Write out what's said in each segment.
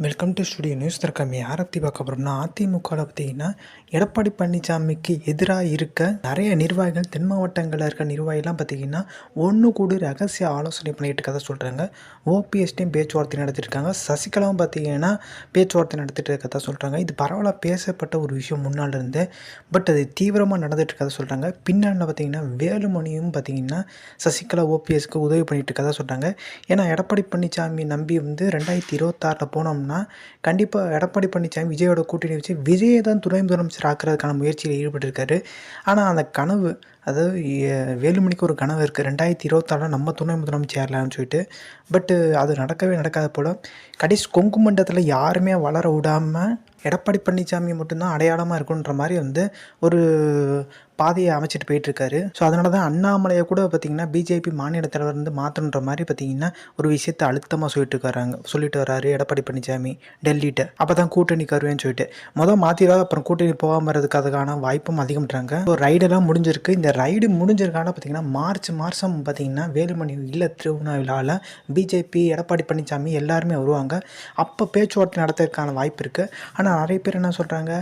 Welcome to studio news திறக்கம் யாரை பற்றி பார்க்க போகிறோம்னா அதிமுகவில் பார்த்தீங்கன்னா எடப்பாடி பழனிசாமிக்கு எதிராக இருக்க நிறைய நிர்வாகிகள் தென் மாவட்டங்களில் இருக்க நிர்வாகிலாம் பார்த்தீங்கன்னா ஒன்று கூடி ரகசிய ஆலோசனை பண்ணிட்டு கதை சொல்கிறாங்க ஓபிஎஸ்டையும் பேச்சுவார்த்தை நடத்திருக்காங்க. சசிகலாவும் பார்த்தீங்கன்னா பேச்சுவார்த்தை நடத்திட்டு இருக்கதா சொல்கிறாங்க இது பரவலாக பேசப்பட்ட ஒரு விஷயம் முன்னால் இருந்து. பட் அது தீவிரமாக நடந்துட்டு இருக்கதா சொல்கிறாங்க பின்னாடில் பார்த்தீங்கன்னா வேலுமணியும் பார்த்தீங்கன்னா சசிகலா ஓபிஎஸ்க்கு உதவி பண்ணிட்டு இருக்கதா சொல்கிறாங்க ஏன்னா எடப்பாடி பழனிசாமி நம்பி வந்து ரெண்டாயிரத்தி இருபத்தாறில் போனோம்னா கண்டிப்பாக எடப்பாடி பழனிசாமி விஜயோட கூட்டணி வச்சு விஜயை தான் துணை முதலமைச்சர் ஆக்குறதுக்கான முயற்சியில் ஈடுபட்டிருக்காரு. ஆனால் அந்த கனவு அதாவது வேலுமணிக்கு ஒரு கனவு இருக்குது ரெண்டாயிரத்தி இருபத்தாறில் நம்ம துணை முதலமைச்சர் ஆகலாம்னு சொல்லிட்டு. பட்டு அது நடக்கவே நடக்காத போல். கடைசி கொங்கு மண்டலத்தில் யாருமே வளர விடாமல் எடப்பாடி பழனிசாமி மட்டும்தான் அடையாளமாக இருக்குன்ற மாதிரி வந்து ஒரு பாதையை அமைச்சிட்டு போயிட்டுருக்காரு. ஸோ அதனால தான் அண்ணாமலையை கூட பார்த்திங்கன்னா பிஜேபி மாநில தலைவர் வந்து மாற்றணுன்ற மாதிரி பார்த்திங்கன்னா ஒரு விஷயத்தை அழுத்தமாக சொல்லிட்டு இருக்காங்க சொல்லிட்டு வராரு எடப்பாடி பழனிசாமி டெல்லிட்ட. அப்போ தான் கூட்டணி கருவேன்னு சொல்லிட்டு. மொதல் மாற்றிடாத அப்புறம் கூட்டணி போகாமல் இருக்கிறதுக்கான அதுக்கான வாய்ப்பும் அதிகம்ன்றாங்க. ஸோ ரைடெல்லாம் முடிஞ்சிருக்கு. இந்த ரைடு முடிஞ்சிருக்கான பார்த்திங்கன்னா மார்ச் மாதம் பார்த்திங்கன்னா வேலுமணி இல்ல திருவிழாவில் பிஜேபி எடப்பாடி பழனிசாமி எல்லாருமே வருவாங்க. அப்போ பேச்சுவார்த்தை நடத்துறதுக்கான வாய்ப்பு இருக்குது ஆனால் நிறைய பேர் என்ன சொல்கிறாங்க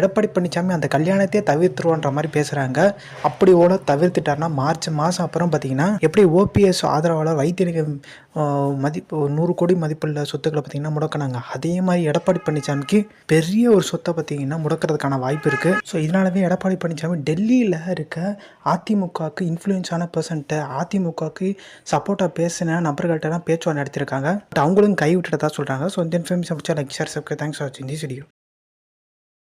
எடப்பாடி பழனிசாமி அந்த கல்யாணத்தையே தவிர்த்துருவோன்ற மாதிரி பேசுகிறாங்க அப்படி ஓட தவிர்த்துட்டாருன்னா மார்ச் மாதம் அப்புறம் பார்த்திங்கன்னா எப்படி ஓபிஎஸ் ஆதரவாளர் வைத்தியலிங்கம் மதிப்பு ஒரு நூறு கோடி மதிப்புள்ள சொத்துக்களை பார்த்தீங்கன்னா முடக்கினாங்க. அதே மாதிரி எடப்பாடி பழனிசாமிக்கு பெரிய ஒரு சொத்தை பார்த்தீங்கன்னா முடக்கிறதுக்கான வாய்ப்பு இருக்குது ஸோ இதனாலவே எடப்பாடி பழனிசாமி டெல்லியில் இருக்க அதிமுகவுக்கு இன்ஃப்ளூயன்ஸான பர்சன்ட்டை அதிமுகவுக்கு சப்போர்ட்டாக பேசின நபர்கள்ட்டலாம் பேச்சுவார்த்தை நடத்தியிருக்காங்க. பட் அவங்களும் கை விட்டுட்டதா சொல்கிறாங்க ஸோ இந்த information like share subscribe thanks for வாட்சிங் திஸ் வீடியோ